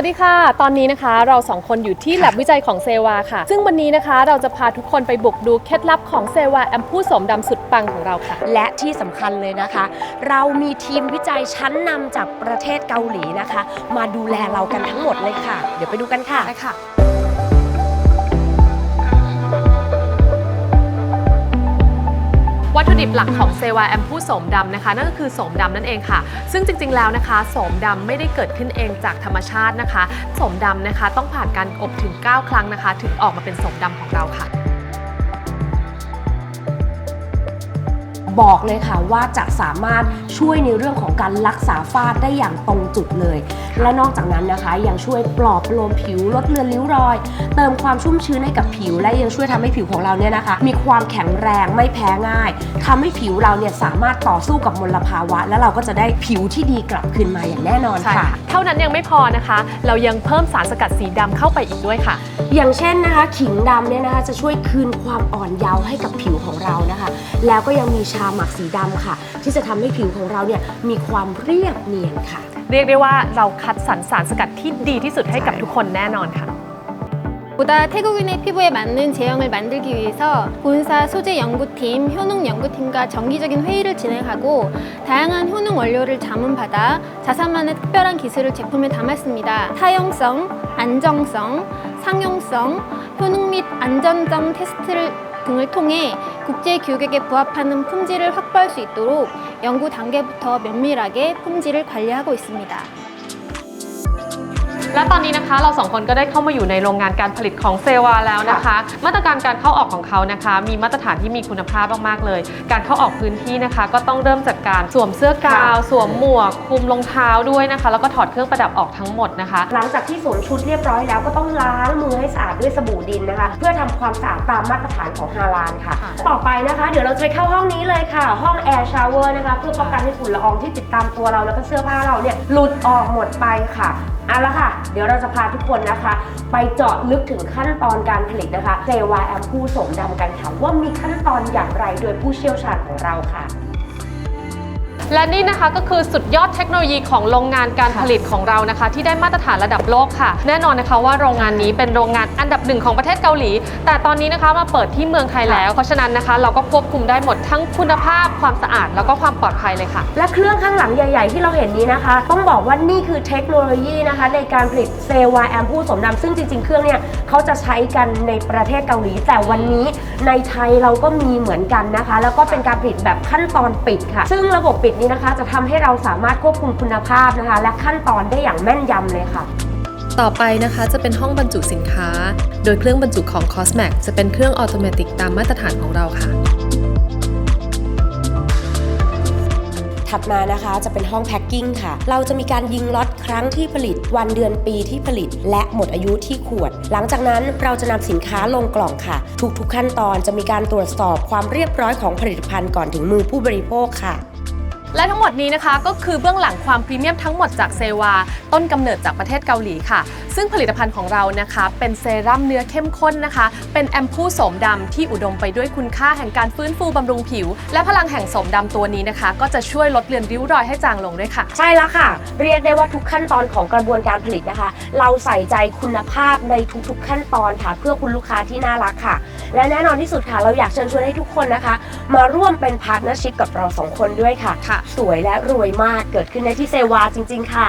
วัสดีค่ะ ตอนนี้นะคะเราสองคนอยู่ที่แลบวิจัยของเซวาค่ะ ซึ่งวันนี้นะคะเราจะพาทุกคนไปบุกดูเคล็ดลับของเซวาแอมพูสมดำสุดปังของเราค่ะ และที่สำคัญเลยนะคะ เรามีทีมวิจัยชั้นนำจากประเทศเกาหลีนะคะ มาดูแลเรากันทั้งหมดเลยค่ะ เดี๋ยวไปดูกันค่ะ ได้ค่ะ วัตถุดิบหลักของเซวาแอมพูโสมดำนะคะนั่นก็คือโสมดำนั่นเองค่ะ ซึ่งจริงๆแล้วนะคะโสมดำไม่ได้เกิดขึ้นเองจากธรรมชาตินะคะโสมดำนะคะ ต้องผ่านการอบถึง 9 ครั้งนะคะ ถึงออกมาเป็นโสมดำของเราค่ะ บอกเลยค่ะว่าจะสามารถช่วยในเรื่องของการรักษาฝ้าได้อย่างตรงจุดเลย และนอกจากนั้นนะคะ ยังช่วยปลอบประโลมผิวลดเลือนริ้วรอย เติมความชุ่มชื้นให้กับผิว และยังช่วยทำให้ผิวของเราเนี่ยนะคะ มีความแข็งแรงไม่แพ้ง่ายทำให้ผิวเราเนี่ยสามารถต่อสู้กับมลภาวะ และเราก็จะได้ผิวที่ดีกลับคืนมาอย่างแน่นอนค่ะค่ะเท่านั้นยังไม่พอนะคะ เรายังเพิ่มสารสกัดสีดำเข้าไปอีกด้วยค่ะ อย่างเช่นนะคะขิงดำเนี่ยนะคะจะช่วยคืนความอ่อนเยาว์ให้กับผิวของเรานะคะ แล้วก็ยังมีชาหมักสีดำค่ะ ที่จะทำให้ผิวของเราเนี่ยมีความเรียบเนียนค่ะ เรียกได้ว่าเราคัดสรรสารสกัดที่ดีที่สุดให้กับทุกคนแน่นอนค่ะ 보다 태국인의 피부에 맞는 제형을 만들기 위해서 본사 소재 연구팀, 효능 연구팀과 정기적인 회의를 진행하고 다양한 효능 원료를 자문받아 자사만의 특별한 기술을 제품에 담았습니다. 사용성, 안정성, 상용성, 효능 및 안전성 테스트를 등을 통해 국제 규격에 부합하는 품질을 확보할 수 있도록 연구 단계부터 면밀하게 품질을 관리하고 있습니다. และตอนนี้นะคะเราสองคนก็ได้เข้ามาอยู่ในโรงงานการผลิตของเซวาแล้วนะคะ มาตรการการเข้าออกของเขานะคะ มีมาตรฐานที่มีคุณภาพมากๆเลย การเข้าออกพื้นที่นะคะ ก็ต้องเริ่มจากการสวมเสื้อกาว สวมหมวกคลุมรองเท้าด้วยนะคะ แล้วก็ถอดเครื่องประดับออกทั้งหมดนะคะ หลังจากที่สวมชุดเรียบร้อยแล้วก็ต้องล้างมือให้สะอาดด้วยสบู่ดินนะคะ เพื่อทำความสะอาดตามมาตรฐานของฮาลาลค่ะค่ะ ต่อไปนะคะ เดี๋ยวเราจะไปเข้าห้องนี้เลยค่ะ ห้องแอร์ชาวเวอร์นะคะ เพื่อป้องกันให้ฝุ่นละอองที่ติดตามตัวเราแล้วก็เสื้อผ้าเราเนี่ยหลุดออกหมดไปค่ะเอาละค่ะเดี๋ยวเราจะพาทุกคนนะคะ ไปเจาะลึกถึงขั้นตอนการผลิตนะคะเซวาแอมพูโสมดำกันค่ะว่ามีขั้นตอนอย่างไรโดยผู้เชี่ยวชาญของเราค่ะ และนี่นะคะก็คือสุดยอดเทคโนโลยีของโรงงานการผลิตของเรานะคะ ที่ได้มาตรฐานระดับโลกค่ะ แน่นอนนะคะว่าโรงงานนี้เป็นโรงงานอันดับหนึ่งของประเทศเกาหลี แต่ตอนนี้นะคะมาเปิดที่เมืองไทยแล้ว เพราะฉะนั้นนะคะ เราก็ควบคุมได้หมดทั้งคุณภาพความสะอาดแล้วก็ความปลอดภัยเลยค่ะ และเครื่องข้างหลังใหญ่ ๆ ที่เราเห็นนี้นะคะ ต้องบอกว่านี่คือเทคโนโลยีนะคะ ในการผลิตเซวาแอมพูสมดำซึ่งจริง ๆ เครื่องเนี่ยเขาจะใช้กันในประเทศเกาหลี แต่วันนี้ในไทยเราก็มีเหมือนกันนะคะ แล้วก็เป็นการผลิตแบบขั้นตอนปิดค่ะ ซึ่งระบบปิดนี้นะคะ จะทำให้เราสามารถควบคุมคุณภาพนะคะ และขั้นตอนได้อย่างแม่นยำเลยค่ะต่อไปนะคะจะเป็นห้องบรรจุสินค้า โดยเครื่องบรรจุของ Cosmac จะเป็นเครื่องออโตเมติกตามมาตรฐานของเราค่ะ ถัดมานะคะจะเป็นห้องแพ็คกิ้งค่ะ เราจะมีการยิงล็อตครั้งที่ผลิต วันเดือนปีที่ผลิต และหมดอายุที่ขวด หลังจากนั้นเราจะนำสินค้าลงกล่องค่ะ ทุกๆขั้นตอนจะมีการตรวจสอบความเรียบร้อยของผลิตภัณฑ์ก่อนถึงมือผู้บริโภคค่ะ และทั้งหมดนี้นะคะก็คือเบื้องหลังความพรีเมียมทั้งหมดจากเซวา ต้นกำเนิดจากประเทศเกาหลีค่ะ ซึ่งผลิตภัณฑ์ของเรานะคะ เป็นเซรั่มเนื้อเข้มข้นนะคะ เป็นแอมพูโสมดำที่อุดมไปด้วยคุณค่าแห่งการฟื้นฟูบำรุงผิว และพลังแห่งโสมดำตัวนี้นะคะ ก็จะช่วยลดเลือนริ้วรอยให้จางลงด้วยค่ะ ใช่แล้วค่ะ เรียกได้ว่าทุกขั้นตอนของกระบวนการผลิตนะคะ เราใส่ใจคุณภาพในทุกๆ ขั้นตอนค่ะ เพื่อคุณลูกค้าที่น่ารักค่ะ และแน่นอนที่สุดค่ะเราอยากเชิญชวนให้ทุกคนนะคะ มาร่วมเป็นพาร์ทเนอร์ชิพกับเราสองคนด้วยค่ะค่ะสวยและรวยมากเกิดขึ้นในที่เซวาจริง ๆ ค่ะ